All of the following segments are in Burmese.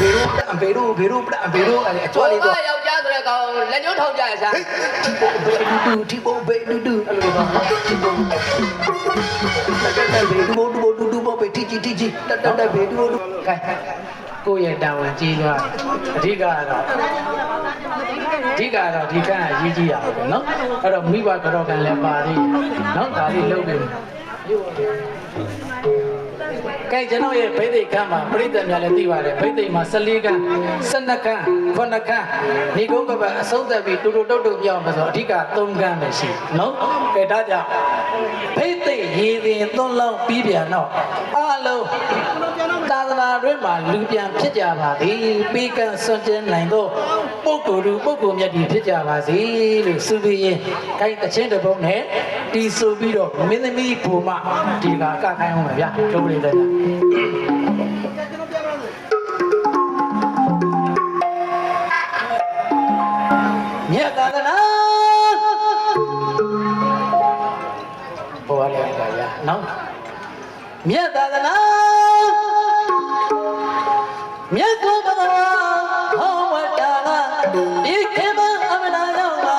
ဘေရိုပဘေရိုဘေရိုပဘေရိုအဲ့အကျွမ်းလေးတော့ဟိုကယောက်ျားဆိုတဲ့ကောင်လက်ညှိုးထောက်ကြရစားတီပိုဘေဒူဒူအဲ့လိုပါတီပိုတက်တက်ဘေဒူဒူဒူဒူဘောဘေတီတီတီတီတက်တက်ဘေဒူဒူကဲကိုယ့်ရဲ့တာဝန်ကြီးသွားအဓိကကတော့အဓိကကတော့ဒီကံအရေးကြီးရအောင်နော်အဲ့တော့မိဘကတော့ကံလည်းပါသေးနော်ဒါလေးလုပ်ပြီ ကဲကျွန်တော်ရဲ့ဗိသိက်ခန်းမှာပြိတ္တများလည်းသိပါတယ်ဗိသိက်မှာ14ခန်း12ခန်း9ခန်းဒီကုန်းကပတ်အဆုံးသက်ပြီးတူတူတုတ်တုတ်ပြောင်းမယ်ဆိုအဓိက3ခန်းပဲရှိနော်ကဲဒါကြောင့်ဗိသိက်ရေသင်သွန်းလောင်းပြီးပြန်တော့အားလုံးသာသနာတွင်မှာလူပြန်ဖြစ်ကြပါသည်ပေးကံစွန့်ကျင်နိုင်သော ပုဂ္ဂိုလ်လူပုဂ္ဂိုလ်မြတ်ကြီးဖြစ်ကြပါစေလို့ဆုပြီးရင်ကိုင်းတချင်းတစ်ပုံနဲ့တီဆိုပြီးတော့မင်းသမီးဘူမဒီကကခိုင်းအောင်ပါဗျာကျုပ်လေးလည်းမြတ်သာသနာပေါ်ရလိုက်ပါဗျာနော်မြတ်သာသနာမြတ်ကိုဘဂဝါဟောဝတ္တာက ဒီခေမအမနာရောက်မှာ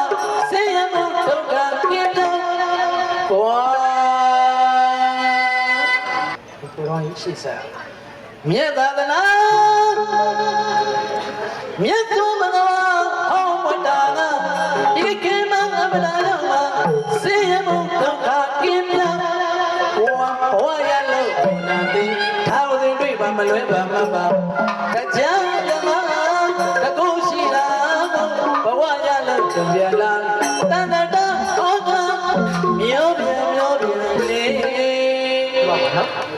ဆေးရမှုဒုက္ခပြည့်တော့ကွာကိုရောရှိစားမြတ်သာသနာမြတ်ကိုဘဂဝါဟောဝတ္တာကဒီခေမအမနာရောက်မှာဆေးရမှုဒုက္ခပြည့်တော့ဘဝဘဝရလို့နာသိသာဝတိတွေ့ပါမလွဲပါမပါကြာ လို့ကြံပြလာတန်တတဟောကမျောပြန်မျောပြန်လေးပါနော်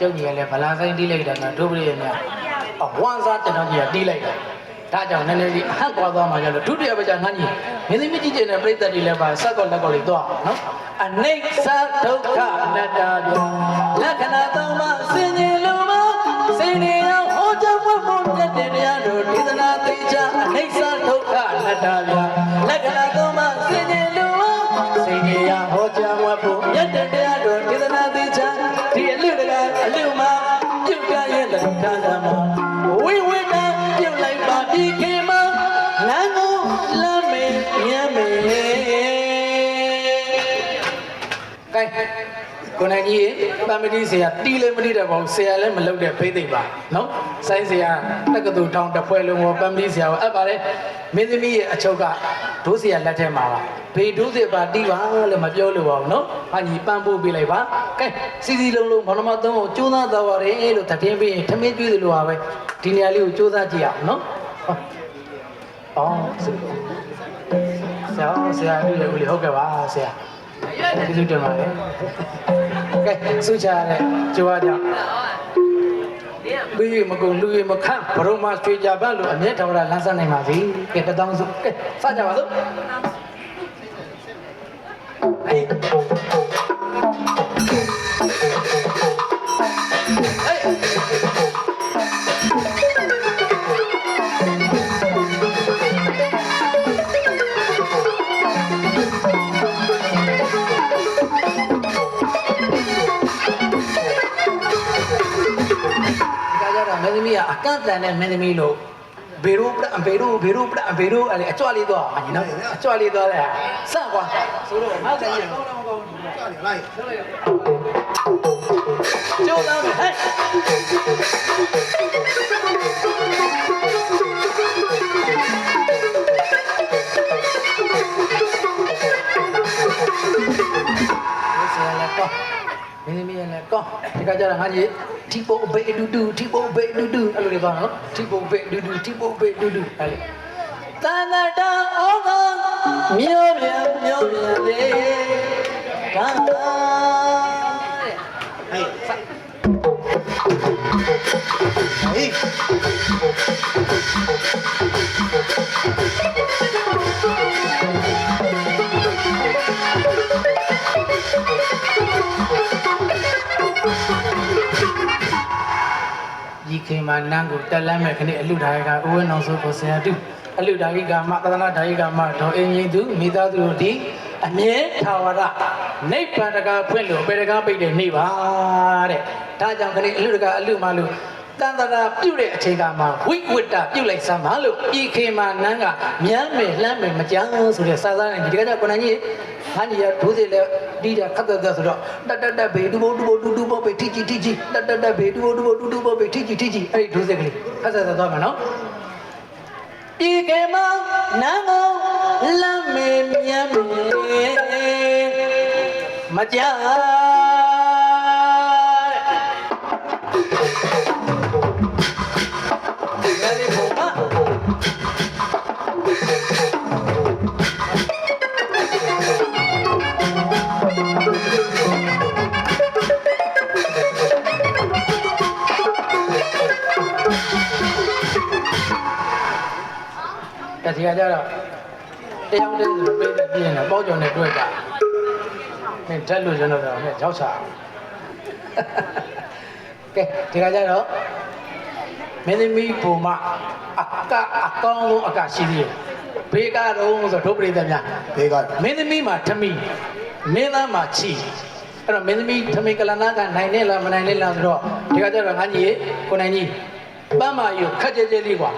ကျုပ်ကြီးကလည်းဗလာဆိုင်တီးလိုက်တာကဒုပရိယများအဝမ်းစားကျွန်တော်ကြီးကတီးလိုက်တာဒါကြောင့်နည်းနည်းလေးအဟန့်ကွာသွားမှကြလို့ဒုတိယပကြငန်းကြီးမင်းသမီးကြီးကျင်တဲ့ပြိတ္တတွေလည်းပါဆက်ကောက်လက်ကောက်လေးသွားအောင်နော်အနိစ္စဒုက္ခအနတ္တဗျာလက္ခဏာသုံးပါးစင်ကြီးလိုမစိတ်နေအောင်ဟောကြားဖို့ဖို့မြတ်တဲ့တရားတို့ဒေသနာသိချအနိစ္စဒုက္ခအနတ္တဗျာလက္ခဏာသုံးပါးစင်ကြီးလိုမစိတ်နေအောင်ဟောကြားဖို့မြတ်တဲ့တရားတို့ဒေသနာ တ်ကြရဲ့တက္ကသမဝိဝိတပြုတ်လိုက်ပါဒီခေမငန်းကိုလမ်းမေညမ်းမေကဲ ကိုနိုင်ကြီးပမတိဆရာတီးလည်းမတီးတဲ့ဘောင်ဆရာလည်းမလုပ်တဲ့ဖိသိမ့်ပါနော်ဆိုင်းဆရာတက္ကသိုလ်ထောင်တစ်ဖွဲ့လုံးကိုပမတိဆရာကိုအပ်ပါတယ်မင်းသမီးရဲ့အချုပ်ကဒိုးဆရာလက်ထဲမှာပါဘေဒိုးစေပါတီးပါလို့မပြောလို့ပါဘူးနော်ဟာကြီးပန်းပို့ပေးလိုက်ပါကဲစီစီလုံးလုံးဘောနမသုံးကိုကျိုးသားတော်ပါတယ်လို့တည်င်းပြီးရင်ထမင်းကျွေးသလိုပါပဲဒီနေရာလေးကိုကျိုးသားကြည့်အောင်နော်ဟောအော်ဆရာဆရာကြီးလည်းဦးလေးဟုတ်ကဲ့ပါဆရာ ကျေးဇူးတင်ပါတယ်။ကဲဆုချရတဲ့ကြွားကြောင့်ပြီးမကုန်လူရမခန့်ဘရုံမရွှေကြပန်းလို့အမျက်တော်ရလမ်းဆက်နိုင်ပါစေ။ကဲတတောင်းစုကဲစကြပါစို့။အေးအေး အကန့်တန်တဲ့မင်းသမီးလို့ဘေရိုပဘေရိုဘေရိုပဘေရိုအဲ့အကြွလေးတော့အညီနော်အကြွလေးတော့လေစကွာဆိုတော့နောက်တယ်ရင်ကြာနေလိုက်ကျိုးသားမယ်ဟဲ့ဆရာလည်းကောင်းမင်း သမီးလည်းကောင်းဒီကကြတော့ငါကြီးတီပိုဘေဒူဒူတီပိုဘေဒူဒူအဲ့လိုတွေသွားနော်တီပိုဘေဒူဒူတီပိုဘေဒူဒူအဲ့လေတန်တတာအောကမြို့ပြန်မြို့ပြန်လေဒါတဲ့ဟေးဟေး မှာနန်းကိုတက်လမ်းမဲ့ခဏအလူဒါရီကဦးဝင်းအောင်ဆိုကိုဆရာတူအလူဒါရီကမသဒနာဒါရီကမဒေါ်အင်းကြီးသူမိသားစုတို့ဒီအမြဲထာဝရနိဗ္ဗာန်တကာဖွင့်လို့ပေတကာပိတ်တဲ့နေ့ပါတဲ့ဒါကြောင့်ခဏအလူတကာအလူမလို့ တန်တရာပြုတ်တဲ့အချိန်ကမှဝိဝတ္တပြုတ်လိုက်စမ်းပါလို့ဤခေတ်မှာနန်းကမြမ်းမယ်လှမ်းမယ်မကြမ်းဆိုတဲ့စာသားနဲ့ဒီကကြကိုနန်းကြီးဟန်ကြီးရဒိုးစီလဲဒီတာခတ်သက်သက်ဆိုတော့တတ်တတ်တတ်ဘေဒူဘဒူဘဒူဒူဘဘေတီချီတီချီတတ်တတ်တတ်ဘေဒူဘဒူဘဒူဒူဘဘေတီချီတီချီအဲ့ဒီဒိုးစီကလေးခတ်သက်သက်သွားမှာနော်ဤကေမနန်းကိုလမ်းမေမြမ်းမေမကြတဲ့ တတိယကြတော့တယောက်တည်းဆိုပေးတဲ့ပြင်းတယ်ပေါ့ကြောင်နဲ့တွေ့တာမင်းတက်လို့ကျွန်တော်တော့နဲ့ရောက်ချအောင်ကဲဒီကကြတော့မင်းသမီးဘုံမအကအကောင်းဆုံးအကရှိသေးတယ်ဘေးကတော့ဆိုဒုပရိသတ်များဘေးကမင်းသမီးမှာထမိမင်းသားမှာချီအဲ့တော့မင်းသမီးထမိကလနာကနိုင်နေလားမနိုင်နေလားဆိုတော့ဒီကကြတော့ငါကြီးကိုနိုင်ကြီးပန်းမာယူခက်ကြဲကြဲလေးကွာ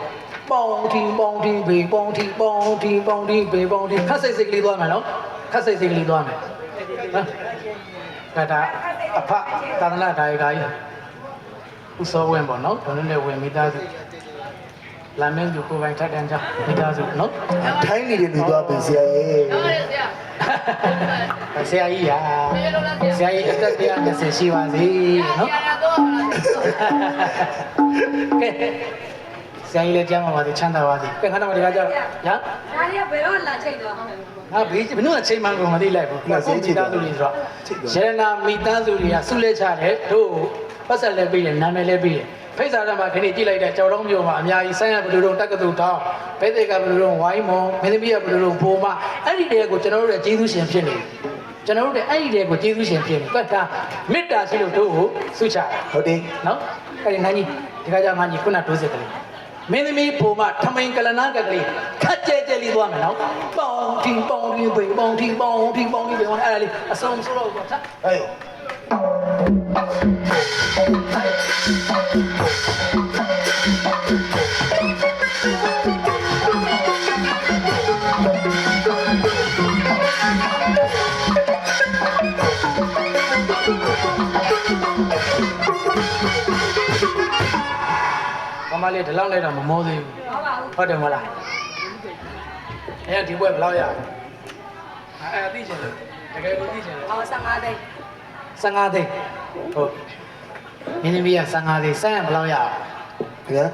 ပေါင်တီပေါင်တီဘေပေါင်တီပေါင်တီပေါင်တီဘေပေါင်တီခက်စိတ်စိတ်ကလေးသွားမယ်နော်ခက်စိတ်စိတ်ကလေးသွားမယ်နော်ဒါဒါအဖသာသနာဒါရီဒါကြီးဥစောဝင်ပေါ့နော်ဘုန်းနဲ့ဝင်မိသားစုလာမင်းသူကိုယ်ပိုင်ထက်တန်းကြောင်းမိသားစုနော်ထိုင်းနေတဲ့လူသွားပြင်ဆရာရဲ့ဟုတ်တယ်ဆရာဆရာကြီးရာပြေလို့လားဆရာဆရာကြီးအသက်120ရှိပါစေနော်ဆရာတော့ကဲ ဆရာကြီးလည်းကျမ်းပါပါစေချမ်းသာပါစေကဲခဏမှဒီကကြောက်ညာဒါရီကဘယ်တော့လာချိန်တော့ဟုတ်တယ်ငါဘေးဘယ်နှအချိန်မှကိုမသိလိုက်ဘူးကိုယ်မိသားစုတွေဆိုတော့ရတနာမိသားစုတွေကဆုလက်ချတယ်တို့ပတ်ဆက်လည်းပြီးတယ်နာမည်လည်းပြီးတယ်ဖိတ်စာထဲမှာခဏကြည့်လိုက်တဲ့ကြော်လုံးမျိုးမှာအများကြီးဆိုင်းရဘလူတို့တက္ကသိုလ်တောင်းဘိသိက်ကဘလူတို့ဝိုင်းမွန်မင်းသမီးကဘလူတို့ဘိုးမအဲ့ဒီတည်းကိုကျွန်တော်တို့ရဲ့ကျေးဇူးရှင်ဖြစ်နေတယ်ကျွန်တော်တို့တဲ့အဲ့ဒီတည်းကိုကျေးဇူးရှင်ဖြစ်နေကွက်တာမေတ္တာရှိလို့တို့ကိုဆုချတာဟုတ်တယ်နော်အဲ့ဒီနိုင်ကြီးဒီကကြောင့်ငါကြီးခုနတိုးစစ်ကလေး မင်းသမီးဘုံမထမိန်ကလနာကကလေးခက်ကြဲကြဲလေးသွားမယ်နော်ပေါင်တီပေါင်တီဘေပေါင်တီပေါင်တီပေါင်တီဘေအဲ့ဒါလေးအစုံဆိုတော့ဆက်ဟေး မှလေးဒီလောက်လိုက်တော့မမောသေးဘူးဟုတ်ပါဘူးဟုတ်တယ်မဟုတ်လားအဲ့ဒီဘွဲဘယ်လောက်ရအဲ့အဲ့သိချင်တယ်တကယ်ကိုသိချင်တယ်ဟော15သိန်း15သိန်းဟုတ်မင်းသမီးက15သိန်းစိုင်းရဘယ်လောက်ရအောင်ခင်ဗျာ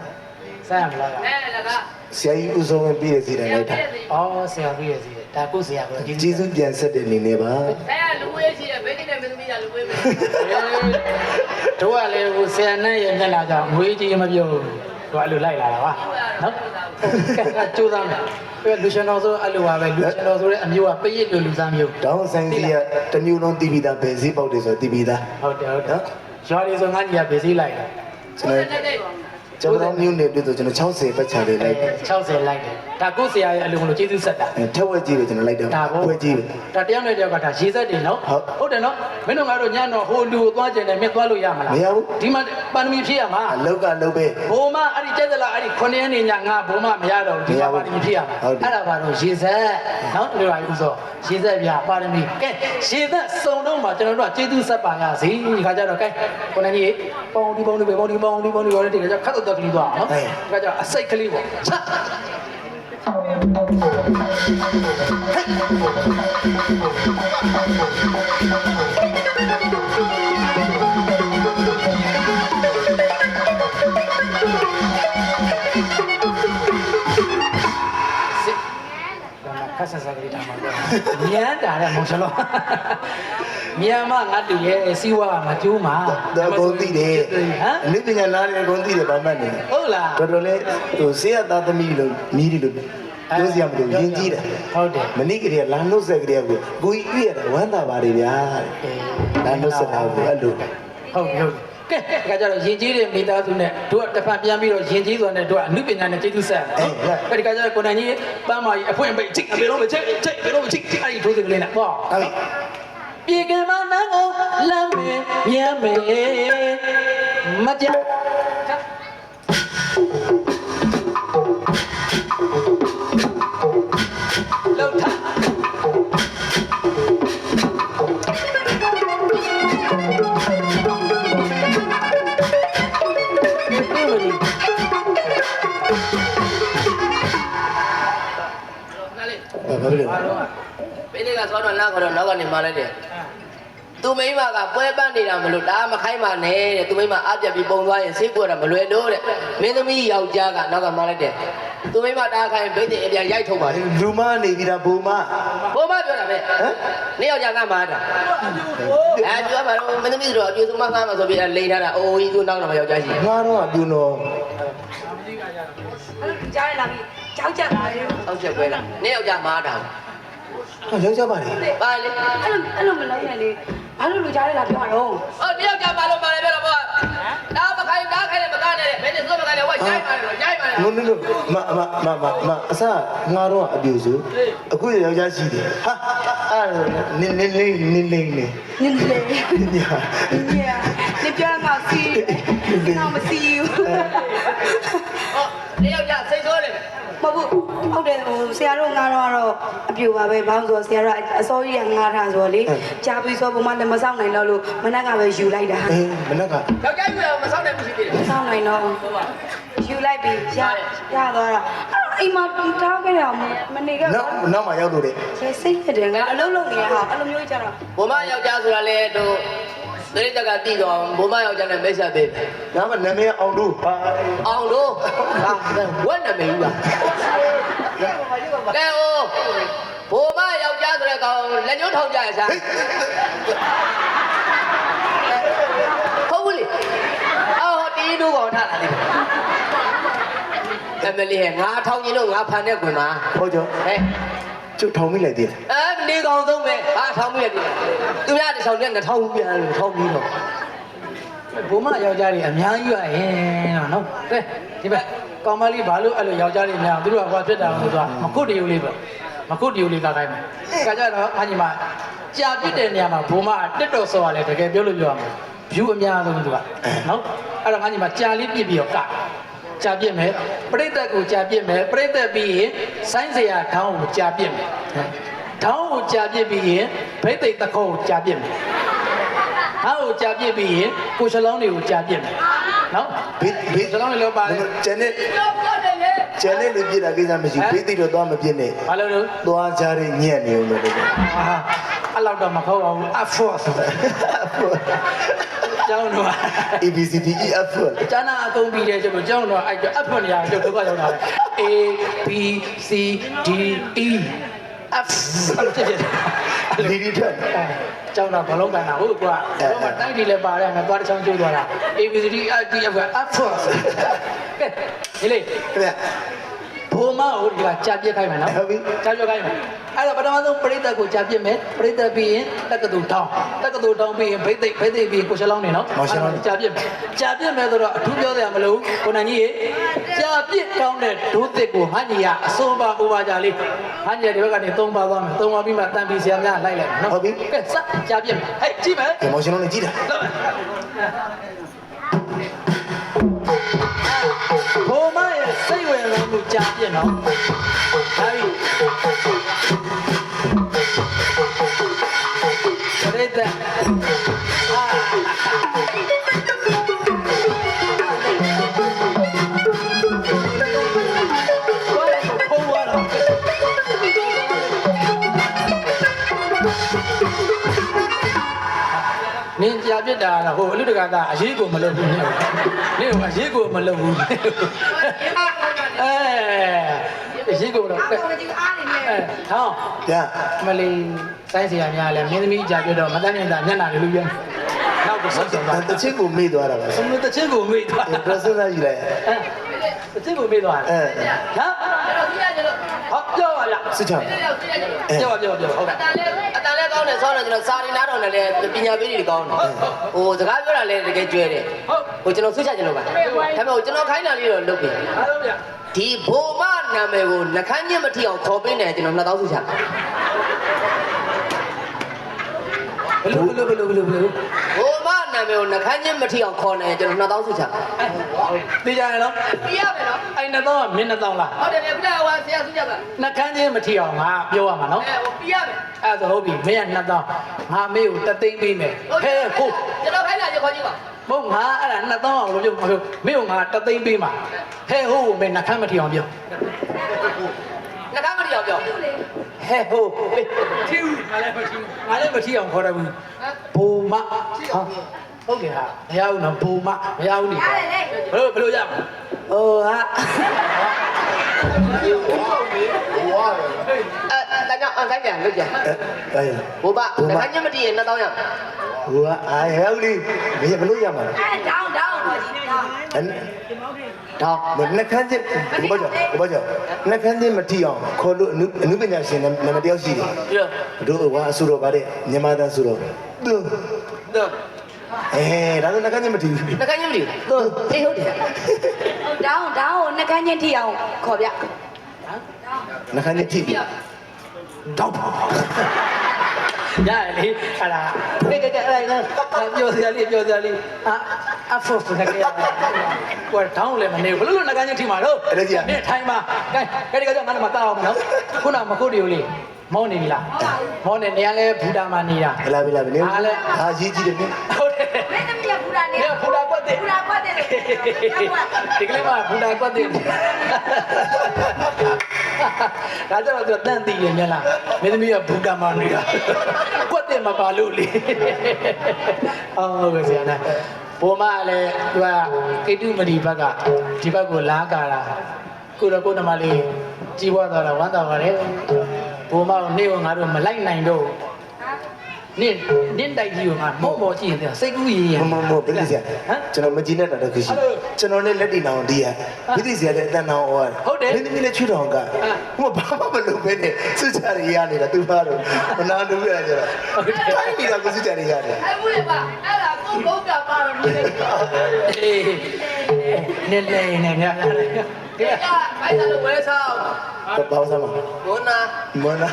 စိုင်းရဘယ်လောက်ရအောင်အဲလကဆရာကြီးဦးဆုံးဝင်ပြီးတဲ့စီတိုင်းလိုက်တာအော်ဆရာပြည့်ရစီဒါကုဆရာကကျေးဇူးကျေးဇူးပြန်ဆက်တဲ့အနေနဲ့ပါအဲလူဝေးရှိတယ်ဘေးတိနဲ့မင်းသမီးကလူဝေးမယ်တို့ကလည်းဟိုဆရာနဲ့ရဲ့မျက်နှာကြောင့်ငွေကြီးမပြောဘူး တို့အဲ့လိုလိုက်လာတာပါနော်ကဲကကြိုးစားမယ်ပြလူရှင်တော်ဆိုအဲ့လိုပါပဲလူရှင်တော်ဆိုတဲ့အမျိုးကပရိတ်လူလူစားမျိုးတောင်းဆိုင်စီကတမျိုးလုံးတီးပြီးသားဘယ်စည်းပေါက်တယ်ဆိုတီးပြီးသားဟုတ်တယ်ဟုတ်တယ်ရွာတွေဆိုငါကြီးကပဲစည်းလိုက်တယ်ကျွန်တော် ကျွန်တော်မျိုးနေပြီဆိုကျွန်တော်60ပတ်ချာလေးလိုက်တယ်60လိုက်တယ်ဒါကိုဆရာရဲ့အလိုမလို့ကျေးဇူးဆက်တာအဲထက်ဝက်ကြီးပဲကျွန်တော်လိုက်တယ်ဒါဘောဝက်ကြီးပဲဒါတယောက်နဲ့တယောက်ကဒါရေးဆက်တယ်နော်ဟုတ်ဟုတ်တယ်နော်မင်းတို့ငါတို့ညတော့ဟိုလူကိုသွားကြတယ်မင်းသွားလို့ရမလားမရဘူးဒီမှာပါရမီဖြည့်ရမှာအလောက်ကလောက်ပဲဘုံမအဲ့ဒီကျက်သလားအဲ့ဒီ9ရက်နေညငါဘုံမမရတော့ဘူးဒီမှာပါရမီဖြည့်ရမှာဟုတ်တယ်အဲ့ဒါပါတော့ရေဆက်နော်ဒီလိုပါဥသောရေဆက်ပြပါရမီကဲရေဆက်စုံတော့မှကျွန်တော်တို့ကကျေးဇူးဆက်ပါရစီဒီခါကျတော့ကဲကိုနေကြီးပေါင်းဒီပေါင်းဒီပဲပေါင်းဒီပေါင်းဒီပေါင်းဒီပေါင်းဒီခါကျခတ်တော့သက်ကလေးသွားနော်အဲဒါကြောင့်အစိတ်ကလေးပေါ့ချက်ခက်ဆက်ဆက်ကလေးထားမှာညံတာတဲ့မော်ရှလော မြန်မာငါတူရဲ့စီဝါမကျိုးမှာတော့ကုန်သိတယ်ဟမ်အနည်းပညာနားတယ်ကုန်သိတယ်ဘာမှမနေဟုတ်လားတော်တော်လေးဟိုဆေးရသားသမီးလို့မြည်တယ်လို့ပြောစရာမလိုရင်ကြီးတယ်ဟုတ်တယ်မနေ့ကလေးကလာနှုတ်ဆက်ကလေးကကိုကိုကြီးတွေ့ရတာဝမ်းသာပါတယ်ဗျာလာနှုတ်ဆက်တာကိုအဲ့လိုဟုတ်ပြီဟုတ်ပြီကဲဒါကြတော့ယဉ်ကျေးတဲ့မိသားစုနဲ့တို့ကတစ်ဖက်ပြန်ပြီးတော့ယဉ်ကျေးစွာနဲ့တို့ကအမှုပညာနဲ့ကျေးဇူးဆက်နော်အဲ့ဒီကကြတော့ကိုနိုင်ကြီးပန်းမာကြီးအဖွင့်ပိတ်ချိတ်ဘယ်တော့မချိတ်ချိတ်ဘယ်တော့မချိတ်အဲ့ဒီထိုးစကလေးနဲ့ဟောဟုတ် ပြီပြေကမနန်းကိုလမ်းမေမြမ်းမေမကြလောက်ထပြေမလို့နားလေဘာဖြစ်လဲပေးလေးကသွားတော့နောက်ကတော့နောက်ကနေမှလိုက်တယ် သူမိမကပွဲပန်းနေတာမလို့ဒါမခိုင်းပါနဲ့တဲ့သူမိမအပြက်ပြီးပုံသွားရင်စိတ်ကွက်တာမလွယ်တော့တဲ့မင်းသမီးယောက်ျားကနောက်ကမှလိုက်တယ်သူမိမတားခိုင်းဘိတ်တဲ့အပြန်ရိုက်ထုတ်ပါတယ်လူမနေပြီလားဘူမဘိုးမပြောတာပဲဟမ်နေ့ယောက်ျားကမှားတာအဲပြောပါတော့မင်းသမီးတို့အပြည့်စုံမငားမှာဆိုပြီးလိန်ထားတာအိုးကြီးသူနောက်တော့ယောက်ျားရှိငါတော့အပြူနော်အဲ့လိုကြားရလာပြီကြောက်ကြတာလေဆောက်ချက်ပွဲတာနေ့ယောက်ျားမှားတာ ဟာရောက်ကြပါလေပါလေအဲ့လိုအဲ့လိုမလုပ်နဲ့လေဘာလို့လူကြားရလာပြောတော့အော်နေ့ယောက်ျားမှာလို့ပါလေပြောတော့ပေါ့ဒါမခိုင်းဒါခိုင်းလည်းမကားနဲ့ဘယ်နဲ့ဆိုမကားလဲဝိုင်းရိုက်ပါလေရိုက်ပါလေနုံနုံမမမမမအစငါတော့အပြူစုအခုယောက်ျားရှိတယ်ဟာအဲ့နင်းနင်းလေးနင်းလေးနေနင်းလေညာညာနေပြောမှာစီနော်မစီဘူးဟောနေ့ယောက်ျားစိတ်ဆိုးတယ်မဟုတ်ဘူး ဟုတ်တယ်ဟိုဆရာတို့ငါတော့ကတော့အပြူပါပဲဘာလို့ဆိုဆရာတို့အစောကြီးကငါထားဆိုတော့လေကြားပြီးဆိုပုံမှန်လည်းမစောင့်နိုင်တော့လို့မနက်ကပဲယူလိုက်တာအေးမနက်ကယောက်ျားယူရမဆောက်နိုင်ဘူးရှိသေးတယ်မစောင့်နိုင်တော့ယူလိုက်ပြီးရရသွားတာအဲ့အိမ်မှာထားခဲ့တာမနေခဲ့နောက်နောက်မှရောက်လို့တဲ့ဆယ်စိတ်တယ်ငါအလုံးလုံးနေရဟာအဲ့လိုမျိုးကြတော့ဘုမယောက်ျားဆိုတာလေတို့ သတိတက်ကတည်တော့ဘုမယောက်ျားနဲ့မိတ်ဆက်ပေးဒါမှနာမည်အောင်လို့ဟာအောင်တို့ဟာဝက်နမေယူလားကဲဟိုဘုမယောက်ျားဆိုတဲ့ကောင်လက်ညှိုးထောင်ကြရစားဟုတ်ဘူးလေအော်တီးတို့ကောင်ထားတာလေအမလီဟဲ့ငါထောင်ရင်တော့ငါဖန်တဲ့ကွင်မှာဟောကြောဟဲ့ကျုပ်ထောင်မိလိုက်သေးတယ်အဲနေကောင်သုံးပဲ ဟာထောင်မိရတယ်သူများတစ်ဆောင်နဲ့2000ဘူးပြန်လို့ထောင်ပြီးတော့ဘုမယောက်ျားတွေအများကြီးရရင်တော့နော်ကဲဒီဘက်ကောင်မလေးဘာလို့အဲ့လိုယောက်ျားတွေများသူတို့ကဘာဖြစ်တာလဲဆိုတော့မခုတ်တီယိုလေးပဲမခုတ်တီယိုလေးကခိုင်းမယ်ကကြတော့အညီမကြာပြစ်တဲ့နေရာမှာဘုမတက်တော်ဆော်ရတယ်တကယ်ပြောလို့ပြောရမှာဖြူအများဆုံးသူကနော်အဲ့တော့အညီမကြာလေးပြစ်ပြီးတော့ကကြာပြစ်မယ်ပြိတ္တကိုကြာပြစ်မယ်ပြိတ္တပြီးရင်ဆိုင်းစရာခေါင်းကိုကြာပြစ်မယ် ခေါင်းကိုကြာပြစ်ပြီးရင်ဘိသိက်တခေါကိုကြာပြစ်မယ်ဟာကိုကြာပြစ်ပြီးရင်ကိုရှလောင်းတွေကိုကြာပြစ်မယ်နော်ဘေးဘေးရှလောင်းတွေလောက်ပါတယ်ကျန်တဲ့တော့တော့တယ်လေကျန်တဲ့လူပြစ်တာကိစ္စမရှိဘေးသိတော့သွားမပြစ်နဲ့ဘာလို့လဲသွားကြတဲ့ညက်နေဦးမယ်တကယ်ဟာအဲ့လောက်တော့မခေါ်အောင်အဖော့ဆိုတာကျောင်းတော့ ABCDEF ကျန်တာအကုန်ပြီးတယ်ကျွန်တော်ကျောင်းတော့အဲ့အဖော့နေရာကျွန်တော်ဒုက္ခရောက်တာလေ A B C D E F အဲ့လိုဖြစ်ဖြစ်လီဒီထက်ကျောင်းတော့ဘလုံးကန်တာဟုတ်ကွာတော့မှတိုက်တီလည်းပါတယ်ငါသွားတစ်ချောင်းကျိုးသွားတာ A B C D E F G F ကအဖော့ကဲဒီလေခင်ဗျ ဘုံမဟုတ်ဒီကကြာပြစ်ခိုင်းမယ်နော်ဟုတ်ပြီကြာပြစ်ခိုင်းမယ်အဲ့တော့ပထမဆုံးပြိတ္တကိုကြာပြစ်မယ်ပြိတ္တပြီးရင်တက္ကသိုလ်တောင်းတက္ကသိုလ်တောင်းပြီးရင်ဘိသိက်ဘိသိက်ပြီးကိုရှလောင်းနေနော်ကြာပြစ်မယ်ကြာပြစ်မယ်ဆိုတော့အထူးပြောစရာမလိုဘူးကိုနိုင်ကြီးရေကြာပြစ်တောင်းတဲ့ဒုသစ်ကိုဟန်ကြီးကအစွန်ပါဥပါကြလေးဟန်ကြီးဒီဘက်ကနေသုံးပါသွားမယ်သုံးပါပြီးမှတန်ပြီးဆရာများလိုက်လိုက်မယ်နော်ကဲစကြာပြစ်မယ်ဟဲ့ကြည့်မယ်ဒီမောင်ရှင်လုံးနဲ့ကြည့်တာ စိတ်ဝင်စားမှုကြာပြည့်နော်ဒါပြီပရိသတ်ဘုံသွားတော့နင်ကြာပြစ်တာကဟိုအလူတကာကအရေးကိုမလုပ်ဘူးနင်နင်ကအရေးကိုမလုပ်ဘူး အဲရေးကုန်တော့အားလုံးကြည့်အားနေနဲ့အဲဟောင်းဗျာမလီစိုင်းစရာများလဲမင်းသမီးကြာပြတော့မတန်းနေတာမျက်နှာလေးလူပြန်နောက်ကိုဆက်ဆောင်ပါတချင်းကိုမေ့သွားတာပါစမတချင်းကိုမေ့သွားပရစနာကြီးလိုက်အဲတချင်းကိုမေ့သွားအဲဟမ်ဟောပြောပါဗျစစ်ချောင်းပြောပါပြောပြောဟုတ်အတ န်လဲအတန်လဲကောင်းတယ်ဆောင်းတယ်ကျွန်တော်စာရီနားတော်နဲ့လည်းပညာပေးတွေကောင်းတယ်ဟိုစကားပြောတာလည်းတကယ်ကျွဲတယ်ဟုတ်ဟိုကျွန်တော်ဆွချကျွန်တော်ပါဒါပေမဲ့ကျွန်တော်ခိုင်းတာလေးတော့လုပ်ပြီအားလုံးဗျဒီဘိုမနာမည်ကိုနှခမ်းညက်မထီအောင်ခေါ်ပေးနေကျွန်တော်2000ဆွချဘယ်လိုဘယ်လိုဘယ်လိုဘယ်လိုဘယ်လိုဘိုမ နာမည်ကိုနှခမ်းညက်မထီအောင်ခေါ်နေကျွန်တော်2000ဆွချသိကြရနော်ပြရမယ်နော်အဲ့နှစ်တော့မင်းနှစ်တော့လားဟုတ်တယ်ဗျပြဟိုဆရာဆွချပါနှကန်းချင်းမထီအောင်ငါပြောရမှာနော်အဲဟိုပြရမယ်အဲ့ဒါဟုတ်ပြီမင်းကနှစ်တော့ငါမေးကိုတသိန်းပေးမယ်ဟဲ့ဟုတ်ကျွန်တော်ခိုင်းတာကြခေါ်ကြည့်ပါမဟုတ်ငါအဲ့ဒါနှစ်တော့အောင်လို့ပြောမပြောမင်းကငါတသိန်းပေးမှာဟဲ့ဟုတ်မင်းနှကန်းမထီအောင်ပြောနှခမ်းမထီအောင်ပြောဟဲ့ဟုတ်ထီဦးငါလည်းမထီငါလည်းမထီအောင်ခေါ်တယ်ဘူးဘူမဟာ ဟုတ်တယ်ဟာမရဘူးနော်ဘူမမရဘူးနေဘယ်လိုဘယ်လိုရမလဲဟိုဟာအဲဒါကြောင့်အန်ဆိုင်ပြန်လုပ်ကြအဲအဲဘိုမနှခမ်းညက်မထီရင်2000ရဟိုကအာဟဲ့ဦးလေးမင်းဘလို့ရမှာလဲအဲတောင်းတောင်းတော့ကြည့်တောင်းအဲတော့မနှခမ်းချင်းဘဘာကြောဘဘာကြောနှခမ်းချင်းမထီအောင်ခေါ်လို့အနုအနုပညာရှင်နာမည်တယောက်ရှိတယ်ပြီးတော့တို့ဟိုကအဆူတော်ပါတဲ့မြန်မာသားဆူတော်သူတော့ အဲဒါဆိုနှခမ်းချင်းမထီဘူးနှခမ်းညက်မထီတော့အေးဟုတ်တယ်ဟုတ်တောင်းတောင်းကိုနှကန်းချင်းထိအောင်ခေါ်ပြနှခမ်းချင်းထီပြီတောက်ပါရတယ်လေအဲ့ဒါကဲကဲကဲအဲ့ဒါပြောစရာလေးပြောစရာလေးအာအဖို့စကဲကွာတောင်းလည်းမနေဘူးဘလို့လို့ငကန်းချင်းထိမှာတော့နေထိုင်မှာကဲကဲဒီကကြောင့်ငါတို့မတောက်အောင်နော်ခုနမခုတ်ဒီကိုလေ မောနေပြီလားမောနေနေရလဲဘူတာမှာနေတာဘလာဘလာဘနေအားလဲဟာရေးကြည့်တယ်မင်းဟုတ်တယ်မင်းသမီးကဘူတာနေနေဘူတာကွက်တယ်ဘူတာကွက်တယ်လို့ဒီကလေးကဘူတာကွက်တယ်ဒါကြတော့သူတန်တီးရမြလားမင်းသမီးကဘူတာမှာနေတာကွက်တယ်မပါလို့လေအော်ဟုတ်ကဲ့ဆရာနာဘုမလည်းသူကကိတုမဏိဘက်ကဒီဘက်ကိုလာကာတာကိုရကိုနမလေးကြီးပွားသွားတာဝမ်းသာပါတယ် ဘုမကိုနေ့ကငါတို့မလိုက်နိုင်တော့နင့်နင့်တိုက်ကြီးကငါမော့မော့ကြည့်ရင်စိတ်ကူးရည်ရမမမပြည့်စရာဟမ်ကျွန်တော်မကြည့်နဲ့တာတော့ခုရှိကျွန်တော်လည်းလက်တီနောင်ဒီးရပြည့်စရာလည်းအတန်နောင်ဟောမင်းသမီးလည်းချွတ်တော်ကဟိုဘာမှမလုပ်ဘဲနဲ့စွချရရနေတာသူသားတော့မနာလို့ရကြတော့တိုင်းနေတာကိုစွချရရတယ်အဲ့ဘူးလေပါအဲ့ဒါကိုဘုံပြပါတော့နေတယ်အေးနေလေနေငါရတယ်ကဲ အဲ့ဒါလို့ဝဲဆောင်ဘာသာမဘုနာမနာ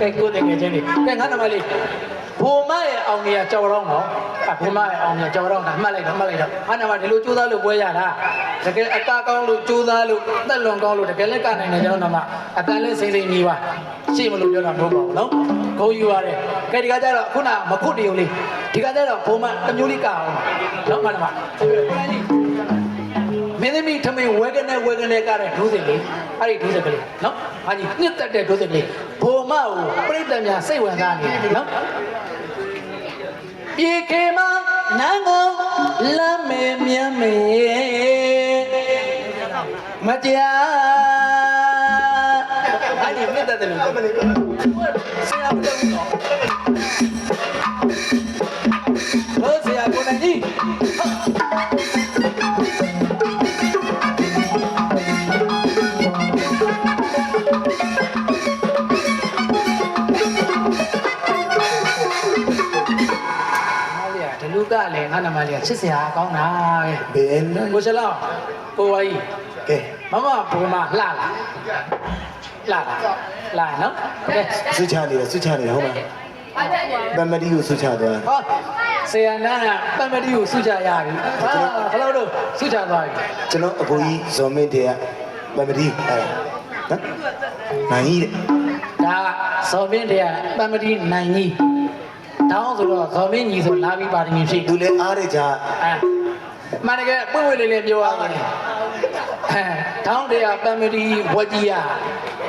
ကဲကိုယ်တကယ်ချင်းလေးကဲငါနမလေးဘုံမရဲ့အောင်ကြီးကြော်တော့နော်ဘုံမရဲ့အောင်ကြီးကြော်တော့တာမှတ်လိုက်တော့မှတ်လိုက်တော့ဟာနမဒီလိုကြိုးစားလို့ပွဲရတာတကယ်အတာကောင်းလို့ကြိုးစားလို့တက်လွန်ကောင်းလို့တကယ်လည်းကနိုင်တယ်ကျွန်တော်နမအတန်လည်းစိမ့်စိမ့်ကြီးပါရှိမလို့ပြောတာမဟုတ်ပါဘူးနော်ဂုံယူရတယ်ကဲဒီကကြတော့ခုနမခုတ်တီုံလေးဒီကကြတော့ဘုံမတစ်မျိုးလေးကအောင်နော်မနမ မင်းသမီးထမင်းဝဲကနေဝဲကနေကတဲ့ဒုစင်လေးအဲ့ဒီဒုစင်ကလေးနော်ဟာကြီးညစ်တက်တဲ့ဒုစင်ကလေးဘုံမကိုပြိတ္တများစိတ်ဝင်စားနေတယ်နော်ပြေခေမနန်းကိုလမ်းမေမြမ်းမေမတရားအဲ့ဒီမြစ်တက်တယ်လို့မလေးဆရာမလို့တော့ဆရာကိုနို ကဒလူကလည်းငါနမလေးကချစ်စရာကောင်းတာပဲဘယ်နော်ကိုချလောက်ကိုဝါကြီးကဲမမဘုံမလှလာလှလာလာနော်ကဲစွချနေတာစွချနေတာဟုတ်လားဗမဒီကိုစွချသွားဟောဆရာနာပမတိကိုစုချရပြီဟာဘယ်လိုတော့စုချသွားပြီကျွန်တော်အကိုကြီးဇော်မင်းတဲ့ကဗမဒီအဲ့ဒါနော်နိုင်ကြီးတဲ့ဒါဇော်မင်းတရားပမတိနိုင်ကြီး တောင်းဆိုတော့ဇော်မင်းကြီးဆိုလာပြီးပါရမီဖြည့်သူလည်းအားရကြအဲမန္တကယ်ပွင့်ပွင့်လေးလေးပြောရမယ်အဲတောင်းတရားပမတိဝကြီးရ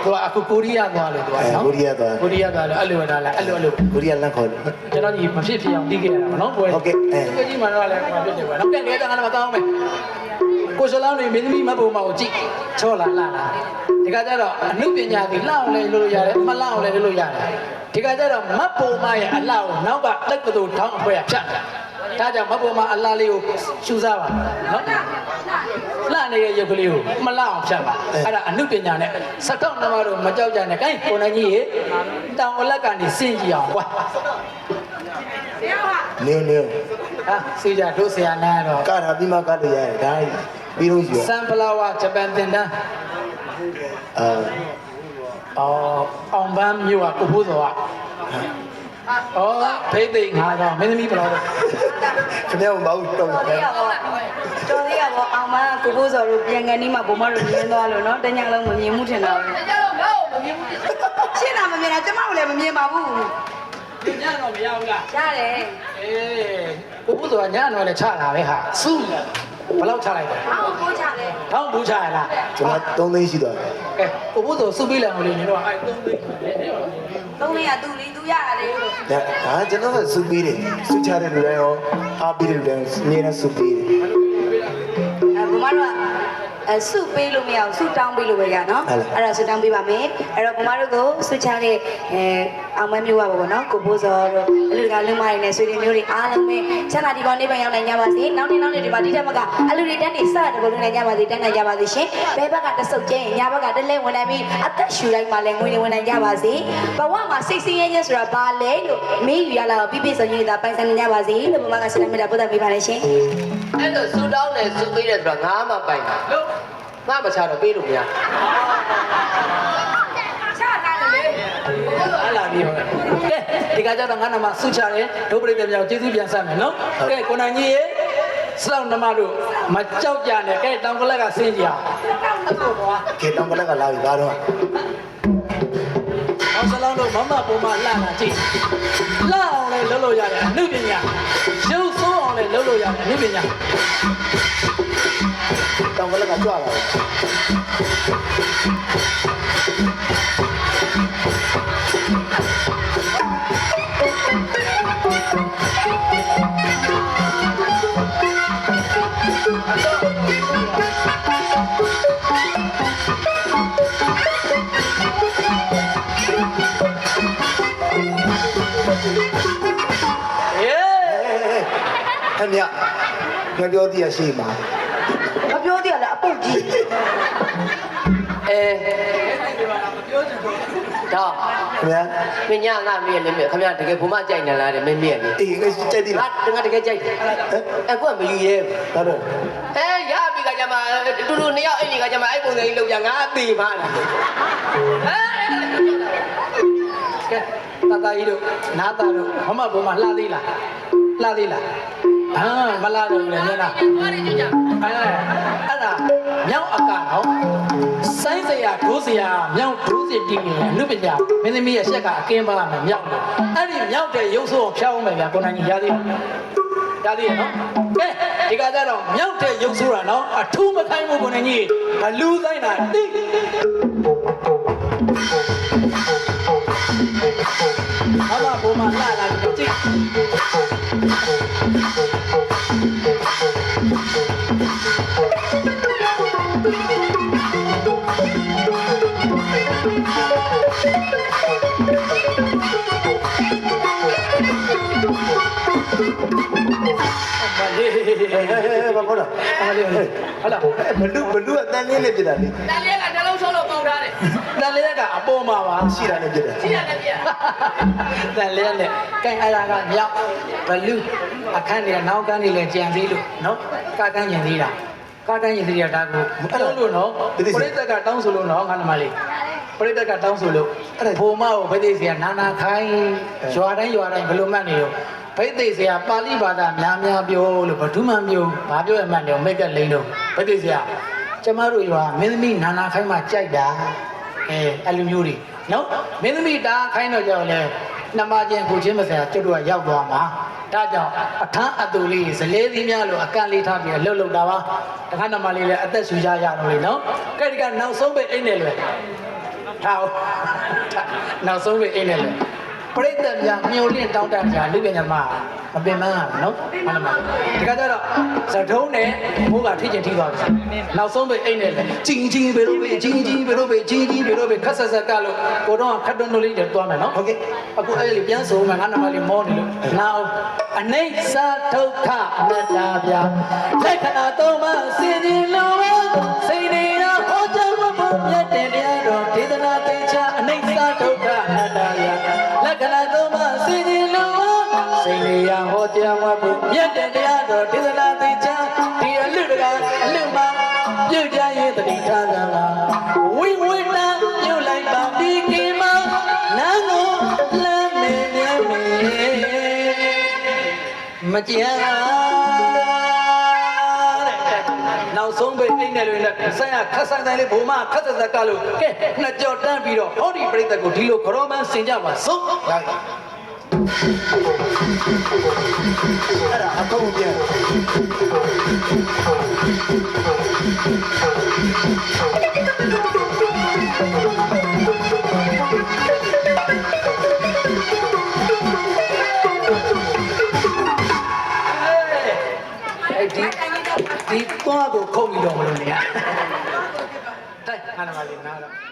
သူကအခုကိုရီးယားသွားလို့သူကအဲနော်ကိုရီးယားသွားကိုရီးယားသွားလို့အဲ့လိုဒါလားအဲ့လိုအဲ့လိုကိုရီးယားလန့်ခေါ်တယ်ကျွန်တော်ကြီးမဖြစ်ဖြစ်အောင်တီးခဲ့ရတာမနော်ပွဲဟုတ်ကဲ့အဲဒီကြီးမှတော့လည်းမဖြစ်တယ်ကွာနော်ကဲငယ်တန်းကတော့မကောင်းမယ် ကိုရှလောင်းနေမင်းသမီးမတ်ပုံမကိုကြည့်ချောလာလာလာဒီကကြတော့အနုပညာတွေလှအောင်လဲလုပ်လို့ရတယ်မလှအောင်လဲလုပ်လို့ရတယ်ဒီကကြတော့မတ်ပုံမရဲ့အလှကိုနောက်ကတက်ကတူထောင်းအဖွဲရဖြတ်တာဒါကြောင့်မတ်ပုံမအလှလေးကိုရှူစားပါနော်လှနေတဲ့ရုပ်ကလေးကိုမလှအောင်ဖြတ်ပါအဲ့ဒါအနုပညာနဲ့စက်တော့နမတို့မကြောက်ကြနဲ့ gain ကိုနိုင်ကြီးရေတောင်အလက်ကနေစင်ကြည့်အောင်ကွာနေနေဟာစေကြတို့ဆရာနာတော့ကတာပြီးမှကလို့ရတယ်ဒါ ပြီးလို့ရှိရ sunflower japan တင်တန်းအာအော်အောင်ပန်းမြို့ကကိုဖို့စောကအော်ဖိသိငါတော့မင်းသမီးဘယ်လိုလဲခင်ဗျားမဟုတ်တော့တော်ဘူးသေးရပေါ့တော်သေးရပေါ့အောင်မကိုကိုစော်တို့ပြန်ကန်ဒီမှာဘုံမတို့မြင်သွားလို့နော်တညလုံးမမြင်မှုထင်တာပဲကျတော့ငါ့ကိုမမြင်ဘူးရှင်းတာမမြင်တာကျမတို့လည်းမမြင်ပါဘူးညတော့မရဘူးလားရတယ်အေးကိုဖို့စောကညတော့လည်းချလာပဲဟာစု ဘယ်လောက်ချလိုက်လဲဟောင်းကိုချတယ်ထောင်းဘူးချရလားကျွန်တော်3သိန်းရှိသွားတယ်ကဲကိုဖို့စောစုပြီးလာလို့နေတော့အဲ3သိန်းသုံးလေးကသူ့လေးသူရတာလေဒါဒါကျွန်တော်ကစုပြီးတယ်စုချတဲ့လူတိုင်းရောအားပြီးတဲ့လူတိုင်းအမြဲတမ်းစုပြီးတယ်အဲဘုမတို့ကအဆုပေးလို့မရဘူးဆုတောင်းပေးလို့ပဲရနော်အဲ့ဒါဆုတောင်းပေးပါမယ်အဲ့တော့ဘုမတို့ကိုဆုချတဲ့အဲ အောင်မမျိုးပါပေါ့နော်ကိုဘိုးစောတို့အလူကလူမတွေနဲ့ဆွေတွေမျိုးတွေအားလုံးပဲချမ်းသာဒီပေါင်းနေပန်ရောက်နိုင်ကြပါစေနောက်နေ့နောက်နေ့ဒီမှာဒီတက်မကအလူတွေတန်းနေစတဲ့ဘုလုံးနိုင်ကြပါစေတန်းနိုင်ကြပါစေရှင်ဘဲဘက်ကတဆုပ်ကျင်းညာဘက်ကတလဲဝင်နိုင်ပြီးအသက်ရှူလိုက်မှလည်းငွေတွေဝင်နိုင်ကြပါစေဘဝမှာစိတ်ဆင်းရဲခြင်းဆိုတာဘာလဲလို့မေးယူရလာတော့ပြပြဆုံးရည်သာပိုင်ဆိုင်နေကြပါစေလို့ဘုမကဆရာမေတ္တာပို့သပေးပါလေရှင်အဲ့လိုဆူတောင်းတယ်ဆူပေးတယ်ဆိုတော့ငါမှပိုင်တာငါမချတော့ပေးလို့မရချထားတယ်လေဟာ လာပြီးဟုတ်ကဲ့ဒီကကြတော့ငါနမစုချတယ်ဒုပရိသေမြောက်ကျေးဇူးပြန်ဆက်မယ်နော်ကဲကိုနိုင်ကြီးရေစလောက်နမတို့မကြောက်ကြနဲ့ကဲတောင်ကလက်ကဆင်းကြအောင်ဟုတ်ပါဘူးခေတောင်ကလက်ကလာပြီဘာတော့အောင်စလောင်းတို့မမပုံမလှတာကြည့်လှအောင်လည်းလုပ်လို့ရတယ်အနုပညာရုပ်ဆိုးအောင်လည်းလုပ်လို့ရတယ်အနုပညာတောင်ကလက်ကကြွလာတယ် အေးအဲ့မြငါပြောသေးရရှိမှာမပြောသေးရလားအပုတ်ကြီး တော့ခင်ဗျာမင်းညငါမေးလေမေးခင်ဗျာတကယ်ဘုမကြိုက်နေလားတဲ့မင်းမေးလေအေးငါကြိုက်သေးငါလားငါတကယ်ကြိုက်တယ်အဲ့ကွမယူရဲဘာတော့အဲရပြီကကြမှာတူတူနှစ်ယောက်အိမ်ကြီးကကြမှာအဲ့ပုံစံကြီးလောက်ကြငါအသေးပါလားဟဲ့ကဲတတကြီးတို့နာတာတို့မမပုံမလှသေးလားလှသေးလား အာမလှတော့ဘူးလေညနာအဲအဲ့ဒါမြောက်အကနော်စိုင်းစရာဒိုးစရာမြောက်ဒိုးစီတီးနေအနုပညာမင်းသမီးရဲ့ရှက်ကအကင်းပါမယ်မြောက်တယ်အဲ့ဒီမြောက်တဲ့ရုပ်ဆိုးအောင်ဖျောင်းအောင်ပဲဗျာကိုနိုင်ကြီးရသေးတယ်ရသေးရဲ့နော်ကဲဒီကကြတော့မြောက်တဲ့ရုပ်ဆိုးတာနော်အထူးမခိုင်းဘူးကိုနိုင်ကြီးအလူဆိုင်တာတိမမဘုံမလာလာကြည့် ဟဲ့ဟဲ့ဟဲ့ဘာခေါ်တာမလေးဟုတ်လားဘလူးဘလူးအတန်းလေးနဲ့ပြတာလေတန်လေးကနှလုံးချုံးလို့ပေါင်ထားတယ်တန်လေးကအပေါ်မှာပါရှိတာနဲ့ပြတာကြည့်ရတယ်ပြတန်လေးနဲ့ကဲအဲ့ဒါကမြောက်ဘလူးအခန်းတွေကနောက်ကန်းတွေလည်းကြံသေးလို့နော်ကကန်းကျင်သေးတာကကန်းကျင်သေးတာဒါကိုအဲ့လိုလို့နော်ပရိသတ်ကတောင်းဆိုလို့နော်ခန္ဓာမလေးပရိသတ်ကတောင်းဆိုလို့အဲ့ဒါဘုံမကိုဗိသိက်ဆရာနာနာခိုင်းရွာတိုင်းရွာတိုင်းဘယ်လိုမှတ်နေရော ဗိသိက်ဆရာပါဠိဘာသာများများပြောလို့ဘဒုမှမျိုးဘာပြောရမှန်းတယ်မိတ်ကလိန်တော့ဗိသိက်ဆရာကျမတို့ရွာမင်းသမီးနာနာခိုင်းမှကြိုက်တာအဲအဲ့လိုမျိုးတွေနော်မင်းသမီးတာခိုင်းတော့ကြောက်လဲနှမချင်းကိုချင်းမစရာကျွတ်တို့ကရောက်သွားမှာဒါကြောင့်အထမ်းအတူလေးဇလေးသီးများလို့အကန့်လေးထားပြီးလှုပ်လှုပ်တာပါတခါနှမလေးလည်းအသက်ရှူကြရတော့လေနော်ကဲဒီကနောက်ဆုံးပဲအိတ်နေလွယ်ထားအောင်နောက်ဆုံးပဲအိတ်နေလွယ် ပြိတ္တများမျောလင့်တောင်းတကြလူပညာမှာမပင်မန်းရမယ်နော်ဟုတ်လားမဒီကကြတော့ဇထုံးနဲ့မိုးကထိချင်ထိသွားပြီနောက်ဆုံးပဲအိတ်နဲ့လေချင်းချင်းဘယ်လိုပဲချင်းချင်းဘယ်လိုပဲချင်းချင်းဘယ်လိုပဲခက်ဆက်ဆက်ကလို့ကိုတော့ခတ်တွန်းတွန်းလေးတွေတွားမယ်နော်ဟုတ်ကဲ့အခုအဲ့ဒီပြန်ဆိုမှငါနမလေးမောနေလို့နောက်အနိစ္စဒုက္ခအနတ္တဗျာလက္ခဏာသုံးပါးစင်ကြင်လုံးစိတ်နေရဟောကြားမဖို့မြတ်တဲ့တရားတော်ဒေသနာသင်္ချာအနိစ္စဒုက္ခ စိတ်နေရဟောကြားမဖို့မြတ်တဲ့တရားတော်ဒေသနာသင်္ချာဒီအလူတကအလူမှာပြုတ်ကြရဲ့တတိထားကလာဝိဝိနာပြုတ်လိုက်ပါဒီကိမနာကိုလမ်းနေမြဲမြဲမကြာတဲ့နောက်ဆုံးပဲအိတ်နဲ့လွင်နဲ့ဆက်ရခက်ဆိုင်တိုင်းလေးဘုံမခက်ဆက်ဆက်ကလို့ကဲနှစ်ကြော်တန်းပြီးတော့ဟောဒီပြိတ္တကိုဒီလိုခရောမန်းစင်ကြပါဆုံး အဲ့ဒါအကုန်ပြန်အဲ့ဒီဒီသွားကိုခုံပြီးတော့မလို့နေရတိုက်ခဏမလေးနားတော့